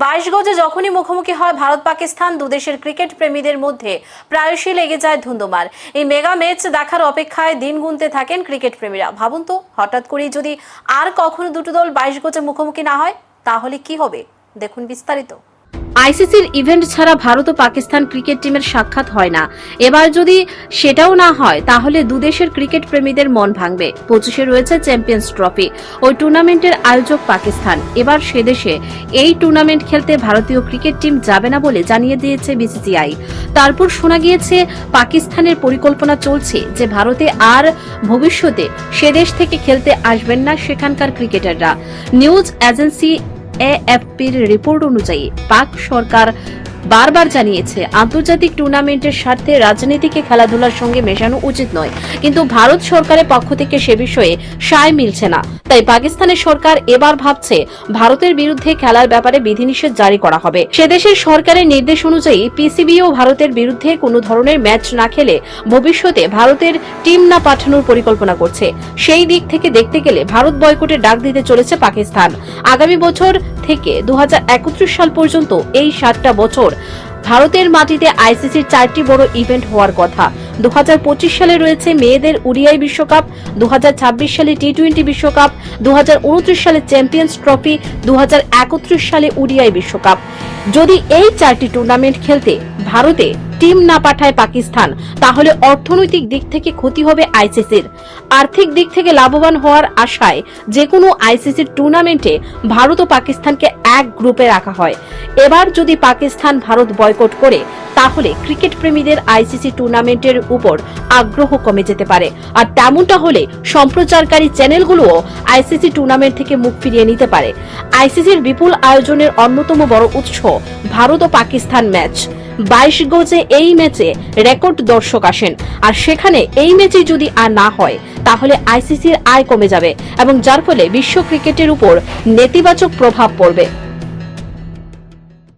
বাইশ গজে যখনই মুখোমুখি হয় ভারত পাকিস্তান দুদেশের ক্রিকেট প্রেমীদের মধ্যে প্রায়শই লেগে যায় ধুন্দুমার। এই মেগা ম্যাচ দেখার অপেক্ষায় দিন গুনতে থাকেন ক্রিকেট প্রেমীরা। ভাবুন তো, হঠাৎ করেই যদি আর কখনো দুটো দল বাইশ গজে মুখোমুখি না হয়, তাহলে কি হবে? দেখুন বিস্তারিত। আইসিসির ইভেন্ট ছাড়া ভারত ও পাকিস্তান ক্রিকেট টিমের সাক্ষাৎ হয় না। এবার যদি সেটাও না হয়, তাহলে দুদেশের ক্রিকেট প্রেমীদের মন ভাঙবে। পঁচিশে রয়েছে চ্যাম্পিয়ন্স ট্রফি ওই টুর্নামেন্টের আয়োজক পাকিস্তান। এবার সেদেশে এই টুর্নামেন্ট খেলতে ভারতীয় ক্রিকেট টিম যাবে না বলে জানিয়ে দিয়েছে বিসিসিআই। তারপর শোনা গিয়েছে, পাকিস্তানের পরিকল্পনা চলছে যে ভারতে আর ভবিষ্যতে সেদেশ থেকে খেলতে আসবেন না সেখানকার ক্রিকেটাররা। নিউজ এজেন্সি এএফপির রিপোর্ট অনুযায়ী পাক সরকার বারবার জানিয়েছে, আন্তর্জাতিক টুর্নামেন্টের স্বার্থে রাজনীতিকে খেলাধুলার সঙ্গে মেশানো উচিত নয়। কিন্তু ভারত সরকারের পক্ষ থেকে সে বিষয়ে সায় মিলছে না। তাই পাকিস্তানের সরকার এবার ভাবছে ভারতের বিরুদ্ধে খেলার ব্যাপারে বিধিনিষেধ জারি করা হবে। সে দেশের সরকারের নির্দেশ অনুযায়ী পিসিবিও ভারতের বিরুদ্ধে কোনো ধরনের ম্যাচ না খেলে ভবিষ্যতে ভারতের টিম না পাঠানোর পরিকল্পনা করছে। সেই দিক থেকে দেখতে গেলে ভারত বয়কটের ডাক দিতে চলেছে পাকিস্তান। আগামী বছর থেকে দু হাজার একত্রিশ সাল পর্যন্ত এই সাতটা বছর ভারতের মাটিতে আইসিসির চারটি বড় ইভেন্ট হওয়ার কথা। দুহাজার পঁচিশ সালে রয়েছে মেয়েদের উড়িয়াই বিশ্বকাপ, দুহাজার ছাব্বিশ সালে টি টোয়েন্টি বিশ্বকাপ, দুহাজার উনত্রিশ সালে চ্যাম্পিয়ন্স ট্রফি, দুহাজার একত্রিশ সালে উড়িয়াই বিশ্বকাপ। যদি এই চারটি টুর্নামেন্ট খেলতে ভারতে টিম না পাঠায় পাকিস্তান, তাহলে অর্থনৈতিক দিক থেকে ক্ষতি হবে আইসিসির। আর্থিক দিক থেকে লাভবান হওয়ার আশায় যে কোনো আইসিসির টুর্নামেন্টে ভারত ও পাকিস্তানকে এক গ্রুপে রাখা হয়। এবার যদি পাকিস্তান ভারত বয়কট করে তাহলে ক্রিকেট প্রেমীদের আইসিসি টুর্নামেন্টের উপর আগ্রহ কমে যেতে পারে। আর তেমনটা হলে সম্প্রচারকারী চ্যানেলগুলোও আইসিসি টুর্নামেন্ট থেকে মুখ ফিরিয়ে নিতে পারে। আইসিসির বিপুল আয়োজনের অন্যতম বড় উৎস ভারত ও পাকিস্তান ম্যাচ। বাইশ গজে এই ম্যাচে রেকর্ড দর্শক আসেন। আর সেখানে এই ম্যাচে যদি আর না হয়, তাহলে আইসিসির আয় কমে যাবে এবং যার ফলে বিশ্ব ক্রিকেটের উপর নেতিবাচক প্রভাব পড়বে।